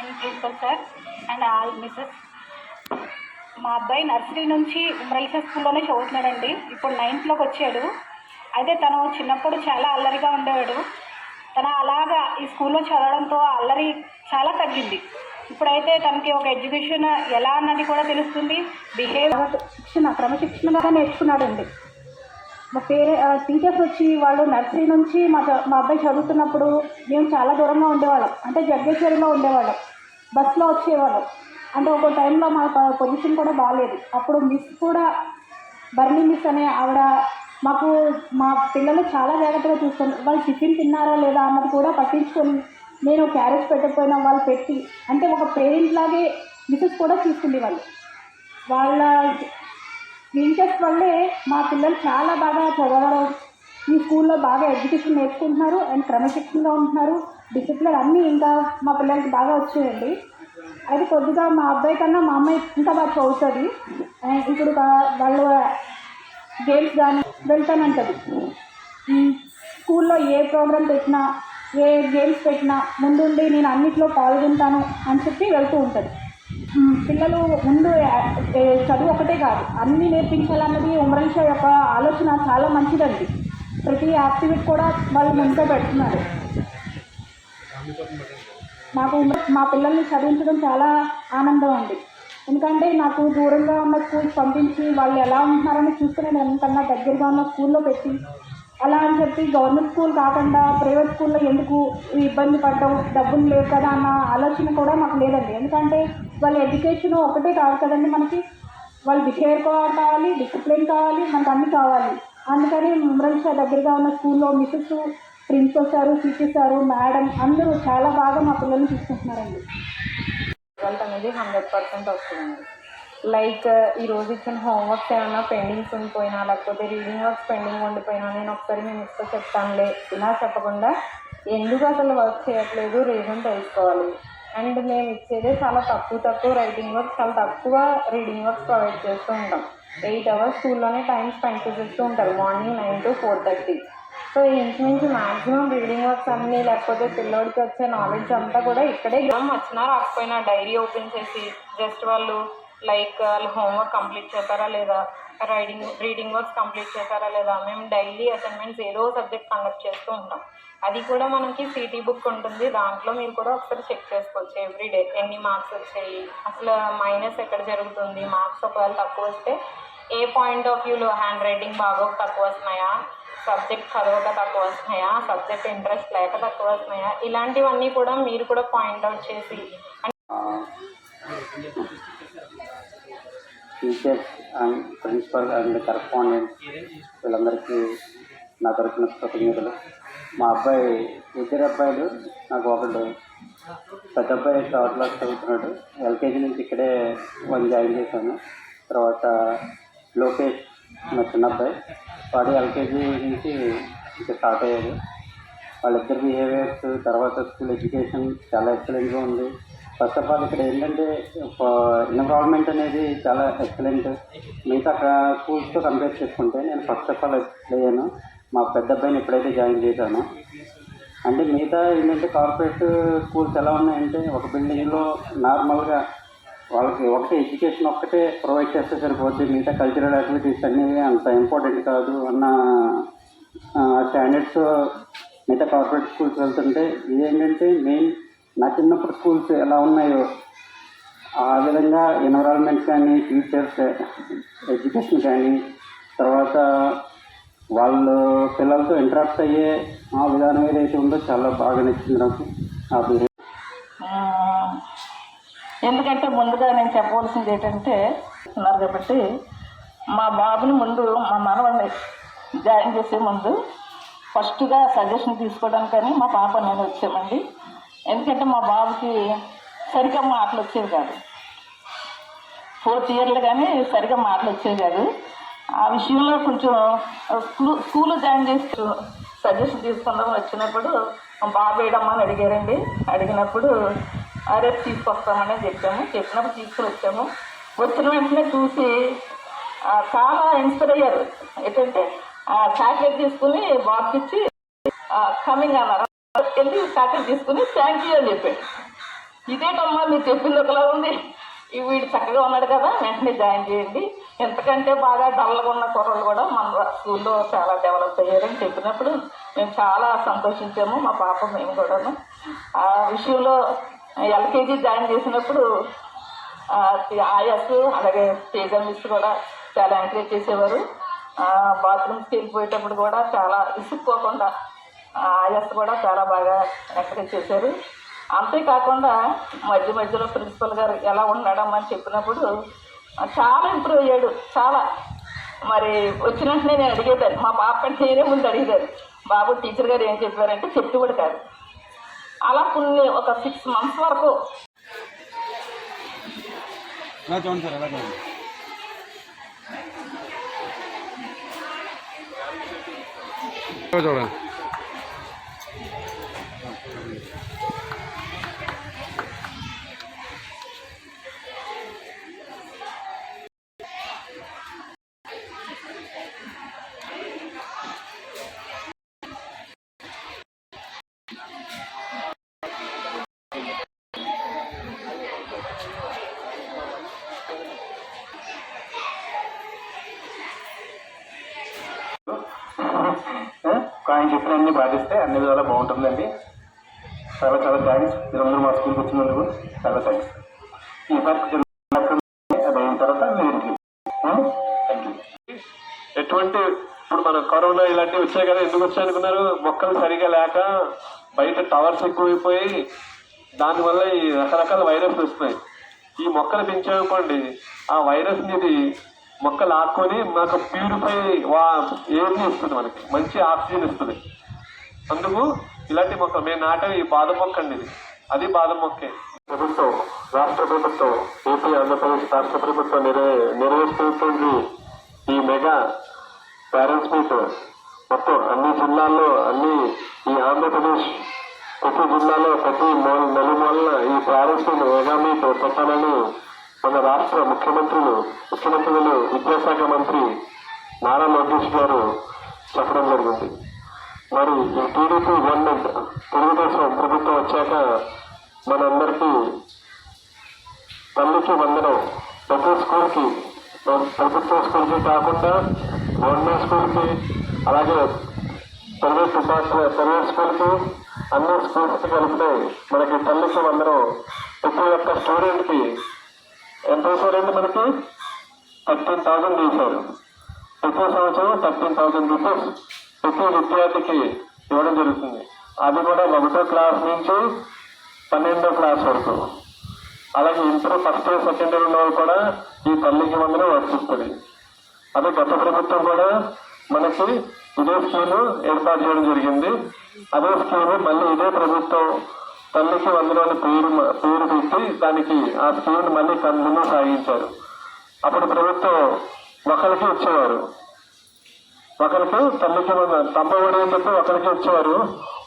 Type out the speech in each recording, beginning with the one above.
And principal sir and all misses మా అబ్బాయి nursery నుంచి ఉమ్రల్సా స్కూల్లోనే చదువుతున్నాడండి. ఇప్పుడు నైన్త్లోకి వచ్చాడు. అయితే తను చిన్నప్పుడు చాలా అల్లరిగా ఉండేవాడు. తను అలాగా ఈ స్కూల్లో చదవడంతో అల్లరి చాలా తగ్గింది. ఇప్పుడైతే తనకి ఒక ఎడ్యుకేషన్ ఎలా అన్నది కూడా తెలుస్తుంది. బిహేవియర్ శిక్షణ క్రమశిక్షణగా నేర్చుకున్నాడండి. మా పేరే టీచర్స్ వచ్చి వాళ్ళు నర్సరీ నుంచి మా మా అబ్బాయి చదువుతున్నప్పుడు మేము చాలా దూరంగా ఉండేవాళ్ళం. అంటే జగ్గేశ్వరంలో ఉండేవాళ్ళం. బస్సులో వచ్చేవాళ్ళం. అంటే ఒక టైంలో మా పొజిషన్ కూడా బాగాలేదు అప్పుడు మిస్ కూడా బర్నీ మిస్ అనే ఆవిడ మాకు మా పిల్లలు చాలా జాగ్రత్తగా చూసుకున్నారు వాళ్ళు టిఫిన్ తిన్నారా లేదా అన్నది కూడా పట్టించుకొని నేను క్యారేజ్ పెట్టకపోయినా వాళ్ళు పెట్టి అంటే ఒక పేరెంట్ లాగే మిస్సెస్ కూడా చూసుకుండే వాళ్ళు వాళ్ళ ఇంట్రెస్ట్ వల్లే మా పిల్లలు చాలా బాగా చదవడం ఈ స్కూల్లో బాగా ఎడ్యుకేషన్ నేర్చుకుంటున్నారు అండ్ క్రమశిక్షణగా ఉంటున్నారు. డిసిప్లిన్ అన్నీ ఇంకా మా పిల్లలకి బాగా వచ్చాయండి. అయితే కొద్దిగా మా అబ్బాయి కన్నా మా అమ్మాయి ఇంకా బాగా చదువుతుంది. ఇప్పుడు వాళ్ళు గేమ్స్ కానీ వెళ్తానంటది. స్కూల్లో ఏ ప్రోగ్రామ్ పెట్టినా ఏ గేమ్స్ పెట్టినా ముందుండి నేను అన్నిట్లో పాల్గొంటాను అని చెప్పి వెళ్తూ ఉంటుంది. పిల్లలు ముందు చదువు ఒకటే కాదు అన్నీ నేర్పించాలన్నది ఉమరన్ షా యొక్క ఆలోచన చాలా మంచిదండి. ప్రతి యాక్టివిటీ కూడా వాళ్ళు ముందుగా పెడుతున్నారు. నాకు మా పిల్లల్ని చదివించడం చాలా ఆనందం అండి. ఎందుకంటే నాకు దూరంగా ఉన్న స్కూల్స్ పంపించి వాళ్ళు ఎలా ఉంటున్నారని చూస్తే నేను ఎంతకన్నా దగ్గరగా ఉన్న స్కూల్లో పెట్టి అలా అని చెప్పి గవర్నమెంట్ స్కూల్ కాకుండా ప్రైవేట్ స్కూల్లో ఎందుకు ఇబ్బంది పడడం డబ్బులు లేవు కదా అన్న ఆలోచన కూడా మాకు లేదండి. ఎందుకంటే వాళ్ళ ఎడ్యుకేషన్ ఒకటే కాదు కదండి మనకి. వాళ్ళ బిహేవియర్ కావాలి డిసిప్లిన్ కావాలి మనకు అన్నీ కావాలి. అందుకని ముమ్రల్ దగ్గరగా ఉన్న స్కూల్లో Mrs principal sir city sir madam అందరూ చాలా బాగా మా పిల్లల్ని చూసుకుంటున్నారండి. రిజల్ట్ అనేది హండ్రెడ్ పర్సెంట్ వస్తుందండి. లైక్ ఈరోజు ఇచ్చిన హోంవర్క్స్ ఏమైనా పెండింగ్స్ ఉండిపోయినా లేకపోతే రీడింగ్ వర్క్స్ పెండింగ్ ఉండిపోయినా నేను ఒకసారి మేము ఇస్తే చెప్తానులే. ఇలా చెప్పకుండా ఎందుకు అసలు వర్క్ చేయట్లేదు? రీజన్ తెలుసుకోవాలి. అండ్ మేము ఇచ్చేదే చాలా తక్కువ తక్కువ రైటింగ్ వర్క్స్ చాలా తక్కువ రీడింగ్ వర్క్స్ ప్రొవైడ్ చేస్తూ ఉంటాం. ఎయిట్ అవర్స్ స్కూల్లోనే టైం స్పెండ్ చేసేస్తూ ఉంటారు. Morning nine to four thirty so ఇంచుమించు మాక్సిమం రీడింగ్ వర్క్స్ అన్నీ లేకపోతే పిల్లోడికి వచ్చే నాలెడ్జ్ అంతా కూడా ఇక్కడే గ్రామ్ వచ్చినా రాకపోయినా డైరీ ఓపెన్ చేసి జస్ట్ వాళ్ళు లైక్ వాళ్ళు హోంవర్క్ కంప్లీట్ చేశారా లేదా? రైడింగ్ రీడింగ్ వర్క్స్ కంప్లీట్ చేశారా లేదా? మేము డైలీ అసైన్మెంట్స్ ఏదో సబ్జెక్ట్ కండక్ట్ చేస్తూ ఉంటాం. అది కూడా మనకి సిటీ బుక్ ఉంటుంది. దాంట్లో మీరు కూడా ఒకసారి చెక్ చేసుకోవచ్చు ఎవ్రీడే ఎన్ని మార్క్స్ వచ్చాయి. అసలు మైనస్ ఎక్కడ జరుగుతుంది? మార్క్స్ ఒకవేళ తక్కువ వస్తే ఏ పాయింట్ ఆఫ్ వ్యూలో హ్యాండ్ రైటింగ్ బాగా తక్కువ వస్తున్నాయా? సబ్జెక్ట్ చదవక తక్కువ వస్తున్నాయా? సబ్జెక్ట్ ఇంట్రెస్ట్ లేక తక్కువ వస్తున్నాయా? ఇలాంటివన్నీ కూడా మీరు కూడా పాయింట్ అవుట్ చేసి teachers and principal and correspondent వీళ్ళందరికీ నా తరఫున కృతజ్ఞతలు. మా అబ్బాయి ఇద్దరు అబ్బాయిలు నాకు ఒకడు పెద్ద అబ్బాయి థర్డ్ క్లాస్ చదువుతున్నాడు. ఎల్కేజీ నుంచి ఇక్కడే వన్ జాయిన్ చేశాను. తర్వాత లోకేష్ మా చిన్న అబ్బాయి. వాడు ఎల్కేజీ నుంచి ఇంకా స్టార్ట్ అయ్యాడు. వాళ్ళిద్దరు బిహేవియర్స్ తర్వాత స్కూల్ ఎడ్యుకేషన్ చాలా ఎక్సలెంట్గా ఉంది. ఫస్ట్ ఆఫ్ ఆల్ ఇక్కడ ఏంటంటే ఎన్విరాన్మెంట్ అనేది చాలా ఎక్సలెంట్ మిగతా స్కూల్స్తో కంపేర్ చేసుకుంటే నేను ఫస్ట్ ఆఫ్ ఆల్ ఎక్సల్ అయ్యాను మా పెద్ద అబ్బాయిని ఎప్పుడైతే జాయిన్ చేశాను. అంటే మిగతా ఏంటంటే కార్పొరేట్ స్కూల్స్ ఎలా ఉన్నాయంటే ఒక బిల్డింగ్లో నార్మల్గా వాళ్ళకి ఒకటి ఎడ్యుకేషన్ ఒక్కటే ప్రొవైడ్ చేస్తే సరిపోద్ది. మిగతా కల్చరల్ యాక్టివిటీస్ అన్నీ అంత ఇంపార్టెంట్ కాదు అన్న స్టాండర్డ్స్ మిగతా కార్పొరేట్ స్కూల్స్ వెళ్తుంటే ఇదేంటంటే మెయిన్ నా చిన్నప్పుడు స్కూల్స్ ఎలా ఉన్నాయో ఆ విధంగా ఎన్విరాన్మెంట్ కానీ టీచర్స్ ఎడ్యుకేషన్ కానీ తర్వాత వాళ్ళు పిల్లలతో ఇంటరాక్ట్ అయ్యే ఆ విధానం ఏదైతే ఉందో చాలా బాగా నచ్చింది నాకు. ఆ ఎందుకంటే ముందుగా నేను చెప్పవలసింది ఏంటంటే ఉన్నారు కాబట్టి మా బాబుని ముందు మా మనవడిని జాయిన్ చేసే ముందు ఫస్ట్గా సజెషన్ తీసుకోవడానికని మా పాప నేను వచ్చామండి. ఎందుకంటే మా బాబుకి సరిగ్గా మాటలు వచ్చేవి కాదు. ఫోర్త్ ఇయర్లో కానీ సరిగ్గా మాటలు వచ్చేవి కాదు. ఆ విషయంలో కొంచెం స్కూల్ స్కూల్ జాయిన్ చేస్తూ సజెషన్ తీసుకుందాం వచ్చినప్పుడు మా బాబు వేయడమ్మా అని అడిగారండి. అడిగినప్పుడు రేపు తీసుకొస్తామని చెప్పాము. చెప్పినప్పుడు తీసుకుని వచ్చాము వచ్చిన వెంటనే చూసి చాలా ఇన్స్పైర్ అయ్యారు. ఏంటంటే చాక్లెట్ తీసుకుని బాబుకి ఇచ్చి కమింగ్ అన్నారు. వెళ్ళి చాక్లెట్ తీసుకుని థ్యాంక్ యూ అని చెప్పాడు. ఇదేటమ్మా మీరు చెప్పింది ఒకలా ఉంది. వీడు చక్కగా ఉన్నాడు కదా వెంటనే జాయిన్ చేయండి. ఎంతకంటే బాగా డల్గా ఉన్న కుర్రలు కూడా మన స్కూల్లో చాలా డెవలప్ అయ్యారని చెప్పినప్పుడు మేము చాలా సంతోషించాము మా పాప మేము కూడాను. ఆ విషయంలో ఎల్కేజీ జాయిన్ చేసినప్పుడు ఆయాస్ అలాగే తేజ మిస్ కూడా చాలా ఎంకరేజ్ చేసేవారు. బాత్రూమ్స్కి వెళ్ళిపోయేటప్పుడు కూడా చాలా ఇసుక్కోకుండా ఆయాస్ కూడా చాలా బాగా ఎంకరేజ్ చేశారు. అంతేకాకుండా మధ్య మధ్యలో ప్రిన్సిపల్ గారు ఎలా ఉన్నాడమ్మా అని చెప్పినప్పుడు చాలా ఇంప్రూవ్ అయ్యాడు చాలా. మరి వచ్చిన వెంటనే నేను అడిగేదాన్ని మా పాప కంటే నేనే ముందు అడిగేదాన్ని. బాబు టీచర్ గారు ఏం చెప్పారంటే చెప్పేవాడు కాదు. అలా కొన్ని ఒక సిక్స్ మంత్స్ వరకు ఎలా చూడండి అన్ని పాటిస్తే అన్ని విధాలా బాగుంటుందండి. చాలా చాలా థ్యాంక్స్ మీరందరూ మా స్కూల్కి వచ్చినందుకు చాలా థ్యాంక్స్ ఈ పార్క్ అయిన తర్వాత మీరు థ్యాంక్ యూ ఎటువంటి ఇప్పుడు మన కరోనా ఇలాంటివి వచ్చాయి కదా ఎందుకు వచ్చాయి అనుకున్నారు? మొక్కలు సరిగా లేక బయట టవర్స్ ఎక్కువైపోయి దానివల్ల ఈ రకరకాల వైరస్ వస్తున్నాయి. ఈ మొక్కలు పెంచామనుకోండి ఆ వైరస్ ఇది మొక్కలు ఆక్కొని మనకు ప్యూరిఫై వా ఎయిర్ని ఇస్తుంది మనకి. మంచి ఆక్సిజన్ ఇస్తుంది. అందుకు ఇలాంటి మొక్క మేము నాటే ఈ బాదం మొక్క అండి ఇది. అది బాదం మొక్కే. ప్రభుత్వం రాష్ట్ర ప్రభుత్వం ఏపీ ఆంధ్రప్రదేశ్ రాష్ట్ర ప్రభుత్వం నిర్వ ఈ మెగా పేరెంట్స్ మీట్ మొత్తం అన్ని జిల్లాల్లో అన్ని ఈ ఆంధ్రప్రదేశ్ ప్రతి జిల్లాలో ప్రతి నలుమూలన ఈ పేరెంట్స్ మీట్ మెగా మీట్ పెట్టాలని మన రాష్ట్ర ముఖ్యమంత్రులు ముఖ్యమంత్రులు విద్యాశాఖ మంత్రి నారా లోకేష్ గారు చెప్పడం జరిగింది. మరి ఈ టీడీపీ గవర్నమెంట్ తెలుగుదేశం ప్రభుత్వం వచ్చాక మనందరికీ తల్లికి వందనం. ప్రతి స్కూల్కి ప్రభుత్వ స్కూల్కి కాకుండా గవర్నమెంట్ స్కూల్కి అలాగే ప్రైవేట్ డిపార్ట్మెంట్ ప్రైవేట్ స్కూల్కి అన్ని స్కూల్స్కి కలిపితే మనకి తల్లికి వందనం. ప్రతి ఒక్క స్టూడెంట్కి ఎంత వేశారండి మనకి? థర్టీన్ థౌసండ్ వేశారు ప్రతి సంవత్సరం థర్టీన్ థౌసండ్ రూపీస్. ప్రతి విద్యార్థికి ఇవ్వడం జరుగుతుంది. అది కూడా ఒకటో క్లాస్ నుంచి పన్నెండో క్లాస్ వరకు. అలాగే inter first year second year ఉన్న వాళ్ళు కూడా ఈ తల్లికి వందనం వర్తిస్తుంది. అదే గత ప్రభుత్వం కూడా మనకి ఇదే స్కీమ్ ఏర్పాటు చేయడం జరిగింది. అదే స్కీమ్ మళ్ళీ ఇదే ప్రభుత్వం తల్లికి వందనం పేరు పేరు పెట్టి దానికి ఆ స్కీమ్ మళ్ళీ కంటిన్యూ సాగించారు. అప్పుడు ప్రభుత్వం ఒకరికి ఇచ్చేవారు. ఒకరికి తల్లికి వందనం. తమ్మఒడి అని చెప్పి ఒకరికి ఇచ్చేవారు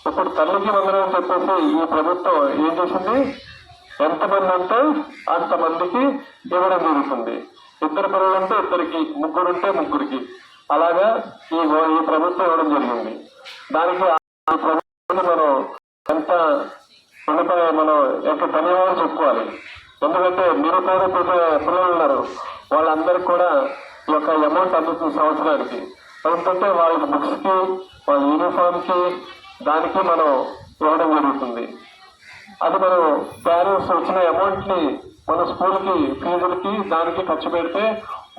ఇప్పుడు తల్లికి వందనం అని చెప్పేసి ఈ ప్రభుత్వం ఏం చేసింది? ఎంతమంది ఉంటే అంతమందికి ఇవ్వడం జరుగుతుంది. ఇద్దరు పిల్లలు ఉంటే ఇద్దరికి ముగ్గురు ఉంటే ముగ్గురికి. అలాగా ఈ ఈ ప్రభుత్వం ఇవ్వడం జరిగింది. దానికి ఆ ప్రభుత్వం మనం ఎంత మనం ఎంత ధన్యవాదాలు చెప్పుకోవాలి. ఎందుకంటే నిరుపేద కూడా పిల్లలు ఉన్నారు. వాళ్ళందరికీ కూడా ఈ యొక్క అమౌంట్ అందుతుంది సంవత్సరానికి లేకపోతే వాళ్ళ బుక్స్కి వాళ్ళ యూనిఫామ్కి దానికి మనం ఇవ్వడం జరుగుతుంది. అది మనం పేరెంట్స్ వచ్చిన అమౌంట్ని మన స్కూల్కి ఫీజులకి దానికి ఖర్చు పెడితే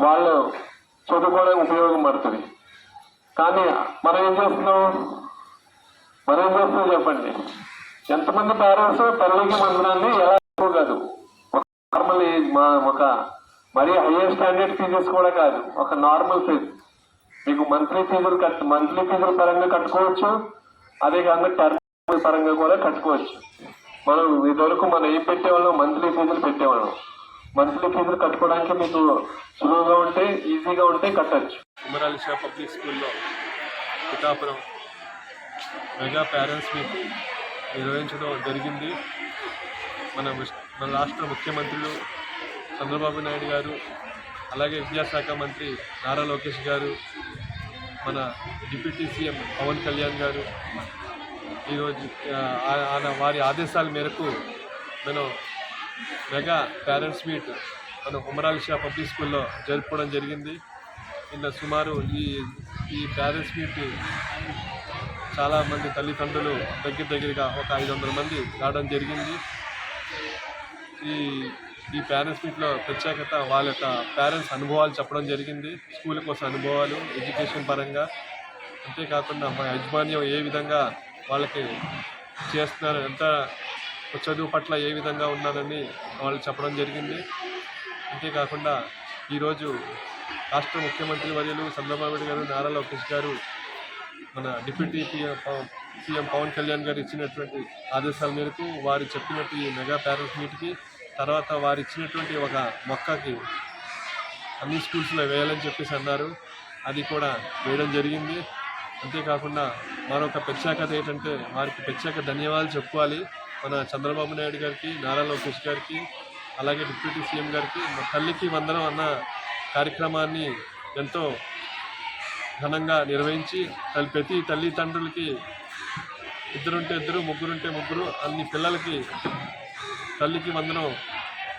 వాళ్ళు చదువుకోవడానికి ఉపయోగం పడుతుంది. కానీ మనం ఏం చేస్తున్నాం? మనం ఏం చేస్తున్నాం చెప్పండి? ఎంతమంది పేరెంట్స్ తల్లికి మందిరాన్ని ఎలా ఎక్కువ కాదు నార్మల్ మా ఒక మరీ హైయర్ స్టాండర్డ్ ఫీజెస్ కూడా కాదు. ఒక నార్మల్ ఫీజు మీకు మంత్లీ ఫీజులు కట్ మంత్లీ ఫీజుల పరంగా కట్టుకోవచ్చు. అదే కాకుండా టర్మ్ పరంగా కూడా కట్టుకోవచ్చు. మనం ఇదివరకు మనం ఏం పెట్టేవాళ్ళం? మంత్లీ ఫీజులు పెట్టేవాళ్ళం. మంత్లీ ఫీజులు కట్టుకోవడానికి మీకు సులువుగా ఉంటే ఈజీగా ఉంటే కట్టచ్చు. ఉమరాలి షా పబ్లిక్ స్కూల్లో పిఠాపురం మెగా పేరెంట్స్ మీట్ నిర్వహించడం జరిగింది. మన మన రాష్ట్ర ముఖ్యమంత్రులు చంద్రబాబు నాయుడు గారు అలాగే విద్యాశాఖ మంత్రి నారా లోకేష్ గారు మన డిప్యూటీ సీఎం పవన్ కళ్యాణ్ గారు ఈరోజు ఆ, ఆయన వారి ఆదేశాల మేరకు మనం మెగా పేరెంట్స్ మీట్ మన ఉమరాల్ షా పబ్లిక్ స్కూల్లో జరుపుకోవడం జరిగింది. ఇలా సుమారు ఈ ఈ పేరెంట్స్ మీట్ చాలామంది తల్లిదండ్రులు దగ్గర దగ్గరగా ఒక ఐదు వందల మంది రావడం జరిగింది. ఈ ఈ పేరెంట్స్ మీట్లో ప్రత్యేకత వాళ్ళ యొక్క పేరెంట్స్ అనుభవాలు చెప్పడం జరిగింది. స్కూల్ కోసం అనుభవాలు ఎడ్యుకేషన్ పరంగా. అంతేకాకుండా మా యాజమాన్యం ఏ విధంగా వాళ్ళకి చేస్తున్నారు ఎంత చదువు పట్ల ఏ విధంగా ఉన్నారని వాళ్ళు చెప్పడం జరిగింది. అంతేకాకుండా ఈరోజు రాష్ట్ర ముఖ్యమంత్రి వర్యులు చంద్రబాబు నాయుడు గారు నారా లోకేష్ గారు మన deputy PM CM Pawan Kalyan garu ఇచ్చినటువంటి ఆదేశాల మేరకు వారు చెప్పినట్టు ఈ మెగా పేరెంట్స్ మీట్కి తర్వాత వారు ఇచ్చినటువంటి ఒక మొక్కకి అన్ని స్కూల్స్లో వేయాలని చెప్పేసి అన్నారు. అది కూడా వేయడం జరిగింది. అంతేకాకుండా మరొక ప్రత్యేకత ఏంటంటే వారికి ప్రత్యేక ధన్యవాదాలు చెప్పుకోవాలి. మన చంద్రబాబు నాయుడు గారికి నారా లోకేష్ గారికి అలాగే డిప్యూటీ సీఎం గారికి మా తల్లికి వందనం అన్న కార్యక్రమాన్ని ఎంతో ఘనంగా నిర్వహించి తల్లి ప్రతి తల్లిదండ్రులకి ఇద్దరుంటే ఇద్దరు ముగ్గురుంటే ముగ్గురు అన్ని పిల్లలకి తల్లికి వందనం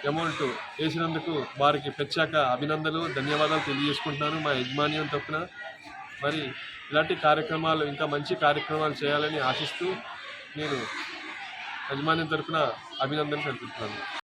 అమౌంట్ వేసినందుకు వారికి ప్రత్యేక అభినందనలు ధన్యవాదాలు తెలియజేసుకుంటున్నాను మా యజమాన్యం తరపున. మరి ఇలాంటి కార్యక్రమాలు ఇంకా మంచి కార్యక్రమాలు చేయాలని ఆశిస్తూ నేను యజమాన్యం తరపున అభినందనలు తెలుపుతున్నాను.